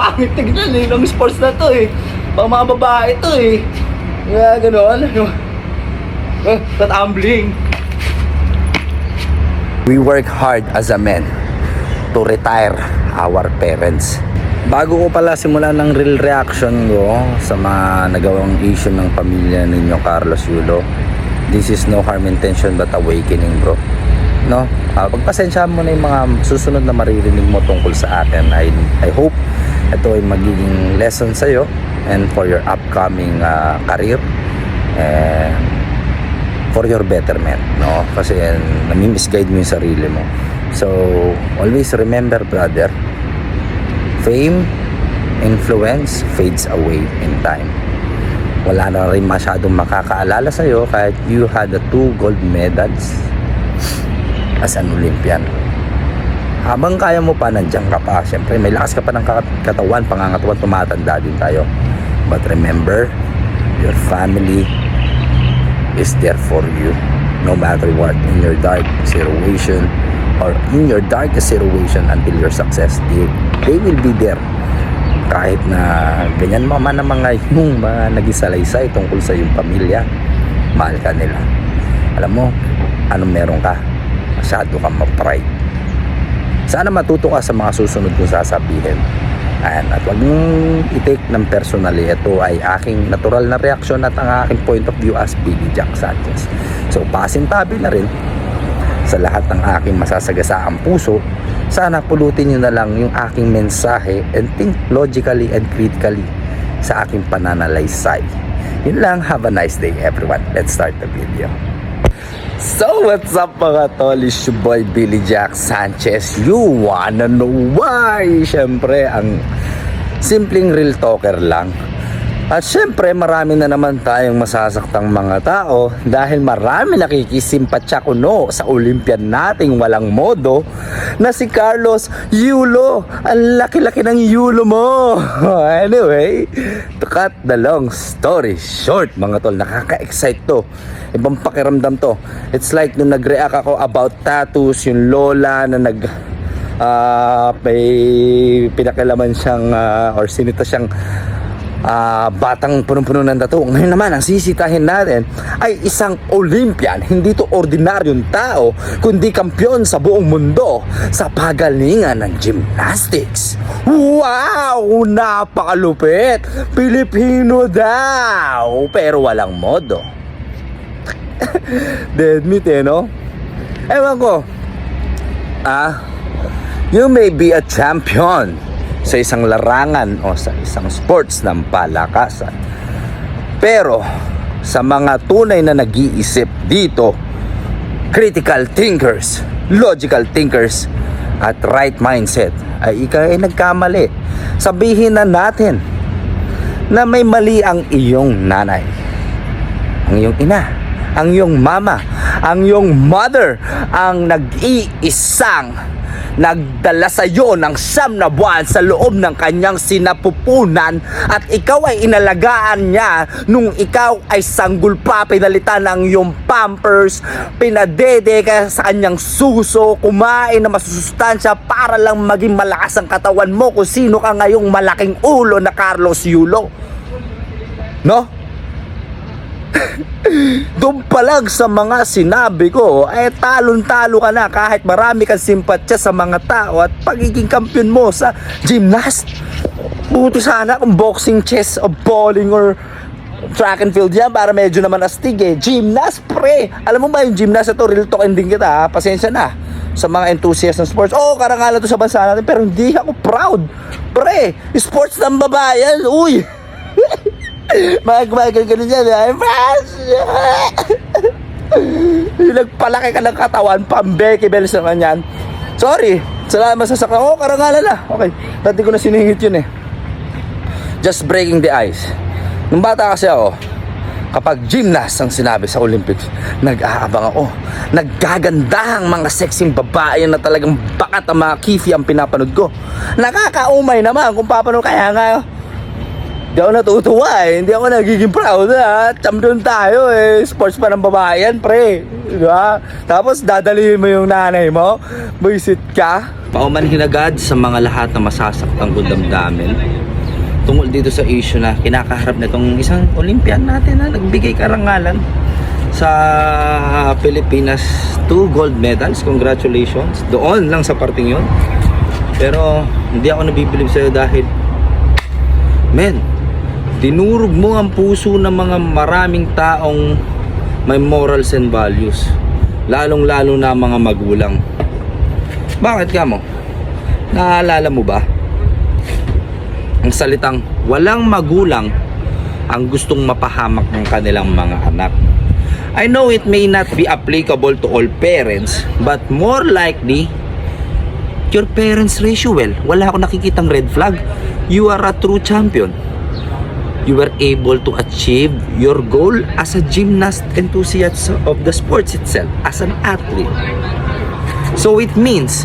pangit tignan eh. Long sports na to eh. Pang mga babae to eh. Kaya gano'n. Uh, tatumbling. We work hard as a men to retire our parents. Bago ko pala simulan ng real reaction ko sa mga nagawang issue ng pamilya ninyo Carlos Yulo, this is no harm intention but awakening bro. No? Uh, pagpasensyahan mo na yung mga susunod na maririnig mo tungkol sa akin. I, I hope ito ay magiging lesson sa'yo and for your upcoming uh, career and for your betterment, no? Kasi uh, nami-misguide mo yung sarili mo. So, always remember, brother, fame, influence fades away in time. Wala na rin masyadong makakaalala sa'yo kahit you had the two gold medals as an Olympian. Habang kaya mo pa, nandiyan ka pa. Siyempre, may lakas ka pa ng kat- katawan, pangangatawan, tumatanda din tayo. But remember, your family is there for you no matter what in your dark situation or in your darkest situation until your success they, they will be there kahit na ganyan mama ng mga yung mga nagisalaysay tungkol sa iyong pamilya mahal ka nila alam mo anong meron ka masyado kang ma-pride sana matuto ka sa mga susunod kong sasabihin Ayan, at wag mong i-take ng personally. Ito ay aking natural na reaksyon at ang aking point of view as Billy Jack Sanchez. So, pasintabi na rin sa lahat ng aking masasagasaang puso. Sana pulutin nyo na lang yung aking mensahe and think logically and critically sa aking pananalaysay. Yun lang. Have a nice day everyone. Let's start the video. So what's up mga tol? It's your boy Billy Jack Sanchez. You wanna know why? Siyempre, ang simpleng real talker lang. At syempre, marami na naman tayong masasaktang mga tao dahil marami nakikisimpatya kuno sa Olympian nating walang modo na si Carlos Yulo. Ang laki-laki ng Yulo mo. anyway, to cut the long story short mga tol, nakaka-excite to. Ibang pakiramdam to. It's like nung nag-react ako about tattoos, yung lola na nag ah may pinakilaman siyang ah, or sinita siyang ah, batang punong-puno ng tattoo. Ngayon naman, ang sisitahin natin ay isang Olympian. Hindi to ordinaryong tao, kundi kampyon sa buong mundo sa pagalingan ng gymnastics. Wow! Napakalupit! Pilipino daw! Pero walang modo. Dead meat eh, no? Ewan ko. Ah, you may be a champion sa isang larangan o sa isang sports ng palakasan. Pero sa mga tunay na nag-iisip dito, critical thinkers, logical thinkers, at right mindset, ay ikaw ay nagkamali. Sabihin na natin na may mali ang iyong nanay, ang iyong ina, ang iyong mama, ang iyong mother, ang nag-iisang nagdala sa iyo ng siyam na buwan sa loob ng kanyang sinapupunan at ikaw ay inalagaan niya nung ikaw ay sanggol pa pinalitan ng iyong pampers pinadede ka sa kanyang suso kumain na masusustansya para lang maging malakas ang katawan mo kung sino ka ngayong malaking ulo na Carlos Yulo no? Doon pa lang sa mga sinabi ko, ay talon-talo ka na kahit marami kang simpatya sa mga tao at pagiging kampiyon mo sa gymnast. Buti sana kung boxing, chess, o bowling or track and field yan para medyo naman astig eh. Gymnast, pre! Alam mo ba yung gymnast ito, real talk ending kita ha? Pasensya na sa mga enthusiast ng sports. Oo, oh, karangalan to sa bansa natin pero hindi ako proud. Pre, sports ng babayan, uy! Mga gumagano ganun yan. I'm fresh! Yung Nagpalaki ka ng katawan, pambeke bells naman yan. Sorry, salamat sa sakla. Oo, karangalan na. Okay, dati ko na siningit yun eh. Just breaking the ice. Nung bata kasi ako, kapag gymnast ang sinabi sa Olympics, nag-aabang ako. Naggagandahang mga sexing babae na talagang bakat ang mga kifi ang pinapanood ko. Nakakaumay naman kung papanood. Kaya nga, Hindi ako natutuwa eh. Hindi ako nagiging proud ha. Champion tayo eh. Sports pa ng babae yan, pre. Di ba? Tapos dadalihin mo yung nanay mo. Buisit ka. Paumanhin agad sa mga lahat na masasaktang damdamin tungkol dito sa issue na kinakaharap nitong isang Olympian natin na nagbigay karangalan sa Pilipinas two gold medals congratulations doon lang sa parting yun pero hindi ako nabibilib sa'yo dahil men dinurog mo ang puso ng mga maraming taong may morals and values lalong lalo na mga magulang bakit ka mo? naalala mo ba ang salitang walang magulang ang gustong mapahamak ng kanilang mga anak. I know it may not be applicable to all parents, but more likely, your parents raise you well. Wala akong nakikitang red flag. You are a true champion. You were able to achieve your goal as a gymnast enthusiast of the sports itself, as an athlete. So it means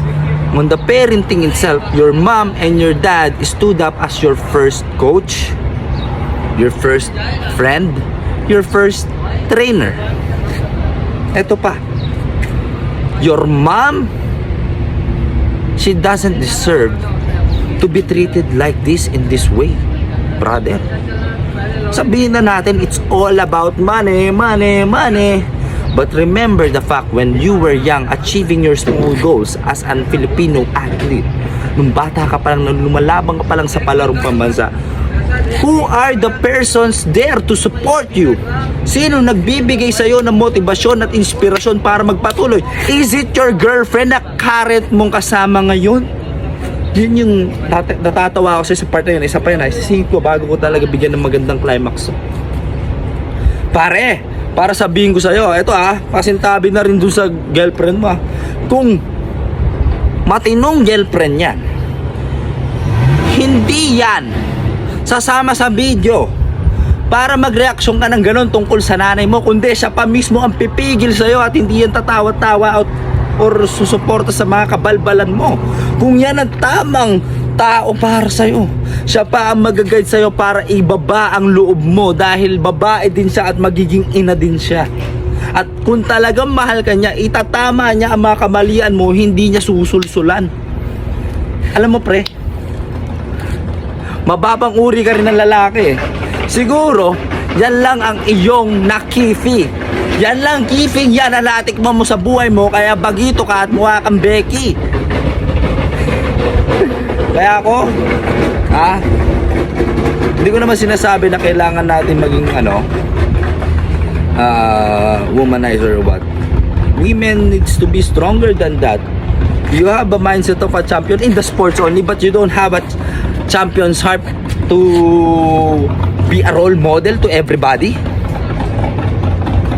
on the parenting itself, your mom and your dad stood up as your first coach, your first friend, your first trainer. Ito pa. Your mom, she doesn't deserve to be treated like this in this way, brother. Sabihin na natin, it's all about money, money, money. But remember the fact when you were young, achieving your small goals as an Filipino athlete, nung bata ka pa lang, nung lumalabang ka pa lang sa palarong pambansa, who are the persons there to support you? Sino nagbibigay sa iyo ng motibasyon at inspirasyon para magpatuloy? Is it your girlfriend na current mong kasama ngayon? Yun yung tat- natatawa ako sa part na yun. Isa pa yun, isisingit ko bago ko talaga bigyan ng magandang climax. Pare, para sabihin ko sa'yo, ito ah, pasintabi na rin dun sa girlfriend mo ah. Kung matinong girlfriend yan, hindi yan sasama sa video para magreaksyon ka ng ganon tungkol sa nanay mo, kundi siya pa mismo ang pipigil sa'yo at hindi yan tatawa-tawa out or susuporta sa mga kabalbalan mo. Kung yan ang tamang tao para sa'yo, siya pa ang magaguide sa'yo para ibaba ang loob mo dahil babae din siya at magiging ina din siya. At kung talagang mahal ka niya, itatama niya ang mga kamalian mo, hindi niya susulsulan. Alam mo pre, mababang uri ka rin ng lalaki. Siguro, yan lang ang iyong nakifi. Yan lang kifing yan na natikman mo sa buhay mo kaya bagito ka at mukha kang Becky. kaya ako, ha? Hindi ko naman sinasabi na kailangan natin maging ano, uh, womanizer or what. Women needs to be stronger than that. You have a mindset of a champion in the sports only, but you don't have a ch- champion's heart to be a role model to everybody.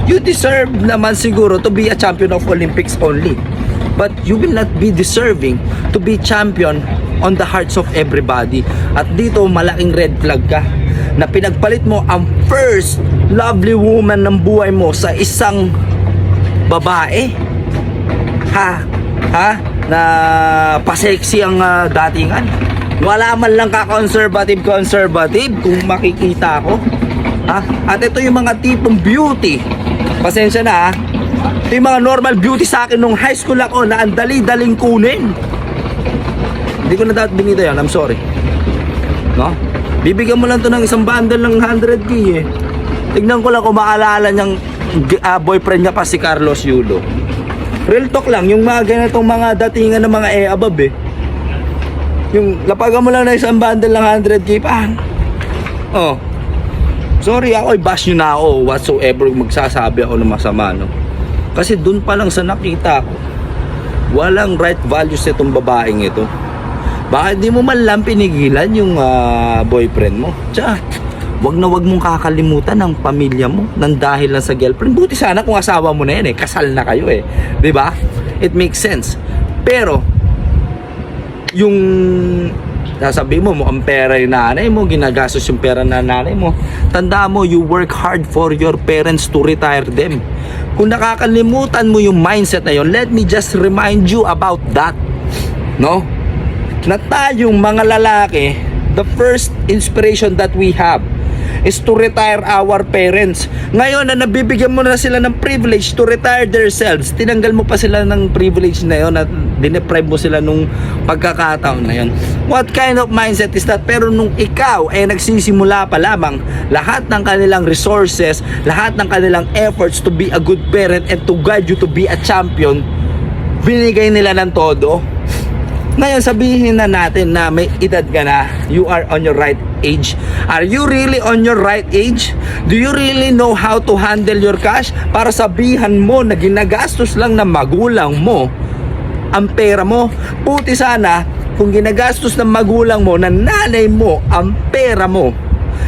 You deserve naman siguro to be a champion of Olympics only. But you will not be deserving to be champion on the hearts of everybody. At dito, malaking red flag ka na pinagpalit mo ang first lovely woman ng buhay mo sa isang babae. Ha? Ha? Na pasexy ang ah, datingan. Wala man lang ka conservative conservative kung makikita ko. Ha? At ito yung mga tipong beauty. Pasensya na ha. Ito yung mga normal beauty sa akin nung high school ako na ang dali-daling kunin. Hindi ko na dapat binita yan. I'm sorry. No? Bibigyan mo lang to ng isang bundle ng 100k eh. Tignan ko lang kung maalala niyang ah, boyfriend niya pa si Carlos Yulo. Real talk lang, yung mga ganitong mga datingan ng mga eh above eh. Yung lapagan mo lang na isang bundle ng 100k pa. Oh. Sorry ako, i-bash nyo na ako whatsoever magsasabi ako ng masama, no? Kasi dun pa lang sa nakita ko, walang right values itong babaeng ito. Bakit di mo man lang pinigilan yung ah, boyfriend mo? Tsaka, wag na wag mong kakalimutan ang pamilya mo nang dahil lang sa girlfriend. Buti sana kung asawa mo na yan eh, kasal na kayo eh. ba? It makes sense. Pero, yung sasabihin mo, mukhang pera yung nanay mo, ginagastos yung pera ng nanay mo. Tanda mo, you work hard for your parents to retire them. Kung nakakalimutan mo yung mindset na yun, let me just remind you about that. No? Na tayong mga lalaki, the first inspiration that we have is to retire our parents. Ngayon na nabibigyan mo na sila ng privilege to retire themselves, tinanggal mo pa sila ng privilege na yun at dineprive mo sila nung pagkakataon na yun. What kind of mindset is that? Pero nung ikaw ay nagsisimula pa lamang, lahat ng kanilang resources, lahat ng kanilang efforts to be a good parent and to guide you to be a champion, binigay nila ng todo. Ngayon sabihin na natin na may edad ka na, you are on your right age. Are you really on your right age? Do you really know how to handle your cash? Para sabihan mo na ginagastos lang ng magulang mo ang pera mo. Puti sana kung ginagastos ng magulang mo, ng nanay mo ang pera mo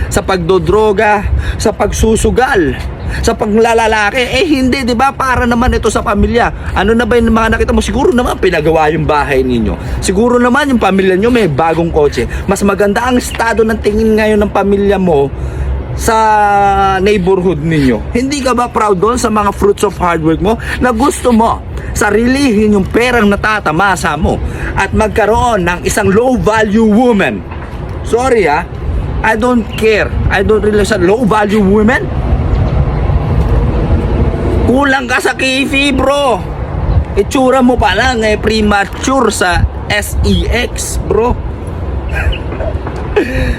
sa pagdodroga, sa pagsusugal, sa paglalalaki. Eh hindi, 'di ba? Para naman ito sa pamilya. Ano na ba yung mga nakita mo? Siguro naman pinagawa yung bahay ninyo. Siguro naman yung pamilya nyo may bagong kotse. Mas maganda ang estado ng tingin ngayon ng pamilya mo sa neighborhood ninyo. Hindi ka ba proud doon sa mga fruits of hard work mo na gusto mo sarilihin yung perang natatamasa mo at magkaroon ng isang low value woman. Sorry ah, I don't care. I don't really sa low value women. Kulang ka sa kifi, bro. Itsura mo pa lang eh premature sa SEX, bro.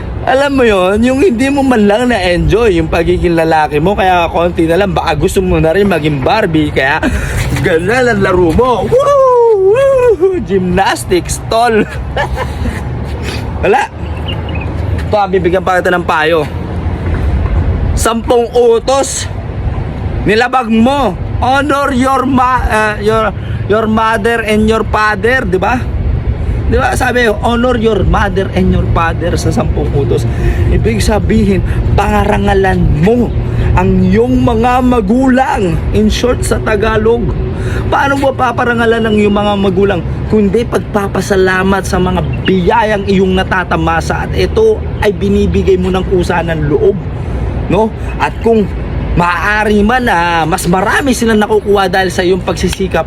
Alam mo yon yung hindi mo man lang na-enjoy yung pagiging lalaki mo, kaya konti na lang, baka gusto mo na rin maging Barbie, kaya ganun ang laro mo. Woo! Woo! Gymnastics, tol. Wala. Ito, ah, bibigyan pa kita ng payo. Sampung utos. Nilabag mo. Honor your ma uh, your your mother and your father, 'di ba? 'Di ba? Sabi, honor your mother and your father sa sampung utos. Ibig sabihin, pangarangalan mo ang iyong mga magulang. In short sa Tagalog. Paano mo paparangalan ng iyong mga magulang? Kundi pagpapasalamat sa mga biyayang iyong natatamasa at ito ay binibigay mo ng kusa ng loob. No? At kung maaari man na mas marami silang nakukuha dahil sa iyong pagsisikap,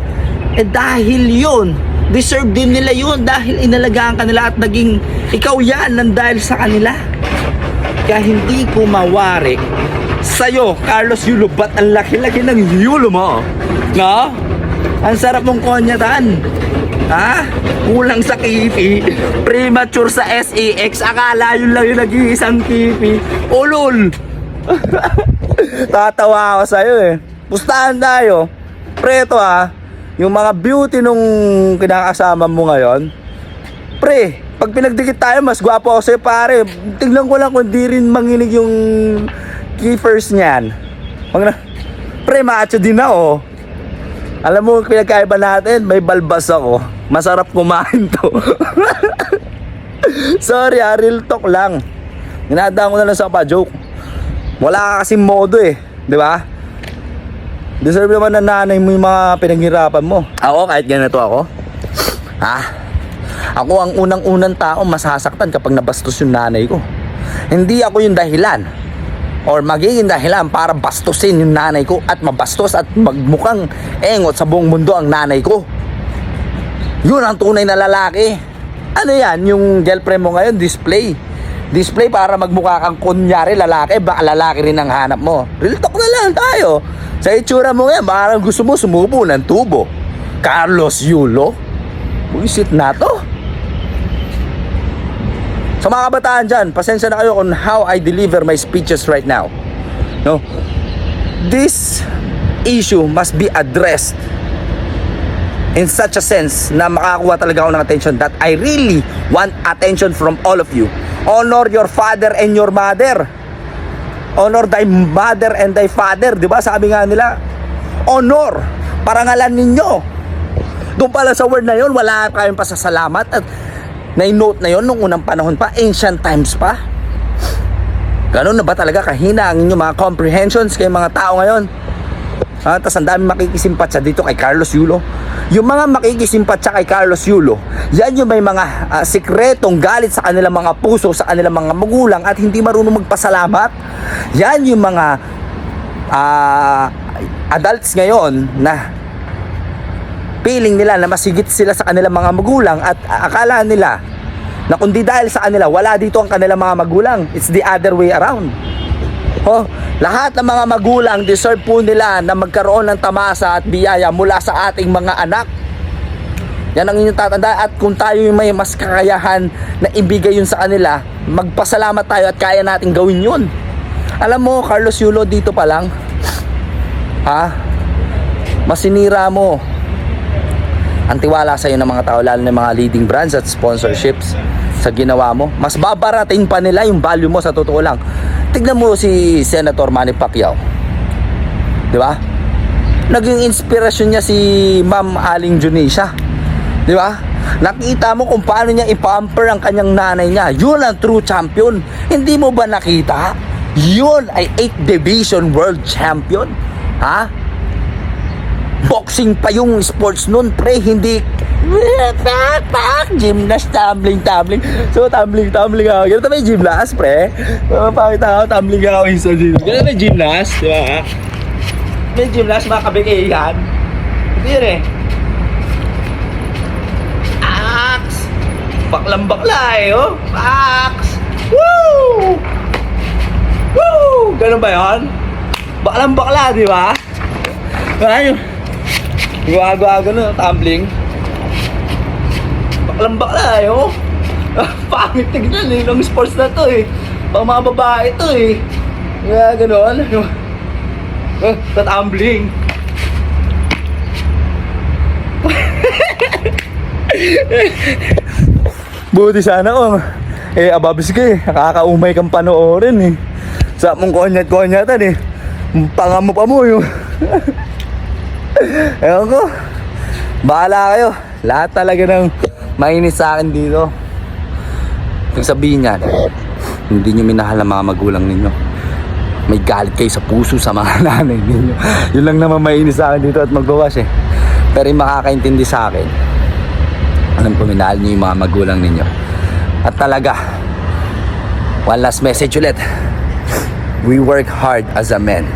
eh dahil yun, deserve din nila yun dahil inalagaan ka nila at naging ikaw yan ng dahil sa kanila. Kaya hindi ko mawari sa'yo, Carlos Yulo, ba't ang laki-laki ng yulo mo? No? Ang sarap mong konyatan. Ha? Kulang sa kipi. Premature sa SEX. Akala yun lang yung nag-iisang kipi. Ulol. Tatawa ako sa'yo eh. Pustahan tayo. Preto ha. Yung mga beauty nung kinakasama mo ngayon. Pre, pag pinagdikit tayo, mas gwapo ako sa'yo pare. Tingnan ko lang kung di rin manginig yung keepers niyan. Na. Pre, macho din ako. Alam mo, pinagkaiba natin, may balbas ako. Masarap kumain to. Sorry ah, real talk lang. Ginadaan ko na lang sa pa-joke. Wala ka kasing modo eh. Di ba? Deserve naman ng nanay mo yung mga pinaghirapan mo. Ako, kahit ganito ako. Ha? Ako ang unang-unang tao masasaktan kapag nabastos yung nanay ko. Hindi ako yung dahilan or magiging dahilan para bastusin yung nanay ko at mabastos at magmukhang engot sa buong mundo ang nanay ko. Yun ang tunay na lalaki. Ano yan? Yung girlfriend mo ngayon, display. Display para magmukha kang kunyari lalaki, baka lalaki rin ang hanap mo. Real talk na lang tayo. Sa itsura mo ngayon, baka gusto mo sumubo ng tubo. Carlos Yulo? Buisit na to. Sa mga kabataan dyan, pasensya na kayo on how I deliver my speeches right now. No? This issue must be addressed in such a sense na makakuha talaga ako ng attention that I really want attention from all of you. Honor your father and your mother. Honor thy mother and thy father. Di ba? Sabi nga nila, honor. Parangalan ninyo. Doon pala sa word na yon wala kayong pasasalamat at na-note na yon nung unang panahon pa, ancient times pa. Ganun na ba talaga kahina ang inyong mga comprehensions kay mga tao ngayon? Ha, tas ang dami makikisimpatsa dito kay Carlos Yulo. Yung mga makikisimpatsa kay Carlos Yulo, yan yung may mga ah, sikretong galit sa kanilang mga puso, sa kanilang mga magulang at hindi marunong magpasalamat. Yan yung mga ah, adults ngayon na feeling nila na masigit sila sa kanilang mga magulang at akala nila Na kundi dahil sa kanila, wala dito ang kanilang mga magulang. It's the other way around. Oh, lahat ng mga magulang deserve po nila na magkaroon ng tamasa at biyaya mula sa ating mga anak. Yan ang inyong tatanda at kung tayo yung may mas kakayahan na ibigay yun sa kanila, magpasalamat tayo at kaya natin gawin yun. Alam mo, Carlos Yulo, dito pa lang, ha? Masinira mo ang tiwala sa iyo ng mga tao, lalo ng mga leading brands at sponsorships sa ginawa mo. Mas babarating pa nila yung value mo sa totoo lang. Tignan mo si Senator Manny Pacquiao. Di ba? Naging inspirasyon niya si Ma'am Aling Junisha. Di ba? Nakita mo kung paano niya ipamper ang kanyang nanay niya. Yun ang true champion. Hindi mo ba nakita? Yun ay 8th Division World Champion. Ha? Boxing pa yung sports nun, pre. Hindi pak, pak, gymnast, tumbling, tumbling. So, tumbling, tumbling ako. Ganito yung gymnast, pre? Uh, pakita ako, tumbling ako isa dito. Ganito yung gymnast, di ba? May gymnast, mga kabigayan. Hindi yun eh. Baklang bakla eh, oh. Axe! Woo! Woo! Ganun ba yun? Baklang bakla, di ba? Ano Gawa-gawa na, tumbling. Baklang bakla eh, oh. Pangit tignan eh, ng sports na to eh. Pang mga babae to eh. Kaya gano'n. Eh, tumbling. Buti sana kung eh ababis ka eh. Nakakaumay kang panoorin eh. Sa mong konyat-konyatan eh. Panga mo pa mo yung. Ewan ko. Bahala kayo. Lahat talaga ng mainis sa akin dito. Yung sabihin niyan, hindi nyo minahal ang mga magulang ninyo. May galit kayo sa puso sa mga nanay ninyo. Yun lang naman mainis sa akin dito at magbawas eh. Pero yung makakaintindi sa akin, alam ko minahal niyo yung mga magulang ninyo. At talaga, one last message ulit. We work hard as a man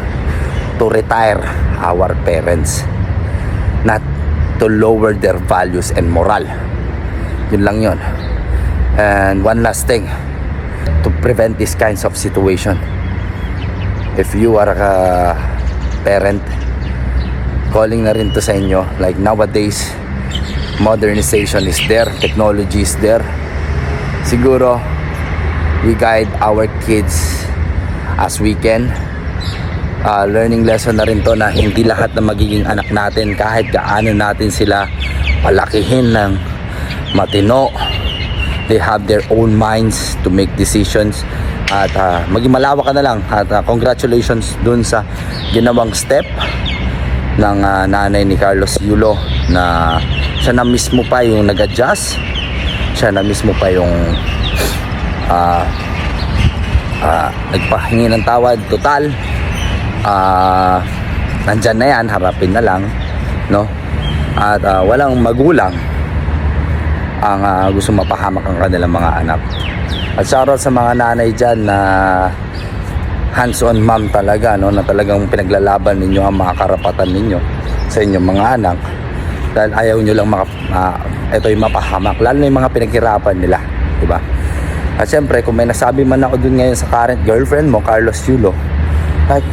to retire our parents. Not to lower their values and moral. Yun lang yun. And one last thing, to prevent these kinds of situation. If you are a parent, calling na rin to sa inyo, like nowadays, modernization is there, technology is there. Siguro, we guide our kids as we can uh, learning lesson na rin to na hindi lahat na magiging anak natin kahit gaano natin sila palakihin ng matino. They have their own minds to make decisions. At uh, maging malawak ka na lang. At uh, congratulations dun sa ginawang step ng uh, nanay ni Carlos Yulo na siya na mismo pa yung nag-adjust. Siya na mismo pa yung uh, uh, nagpahingi ng tawad. Total ah nandyan na yan harapin na lang no? At ah, walang magulang ang ah, gusto mapahamak ang kanilang mga anak. At shoutout sa mga nanay dyan na hands on mom talaga no? Na talagang pinaglalaban ninyo ang mga karapatan ninyo sa inyong mga anak. Dahil ayaw nyo lang maka, ah, ito yung mapahamak lalo na yung mga pinaghirapan nila di ba? At syempre kung may nasabi man ako dun ngayon sa current girlfriend mo Carlos Yulo like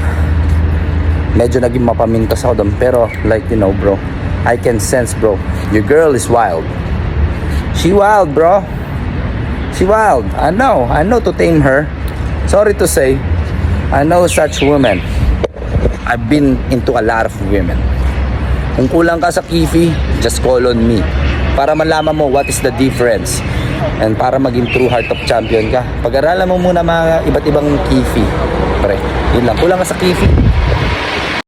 medyo naging mapamintas ako doon. Pero like you know bro I can sense bro your girl is wild. She wild bro. She wild. I know. I know to tame her. Sorry to say I know such women. I've been into a lot of women. Kung kulang ka sa kifi just call on me. Para malaman mo what is the difference. And para maging true heart of champion ka pag-aralan mo muna mga iba't ibang kifi. Pre yun lang. Kulang ka sa kifi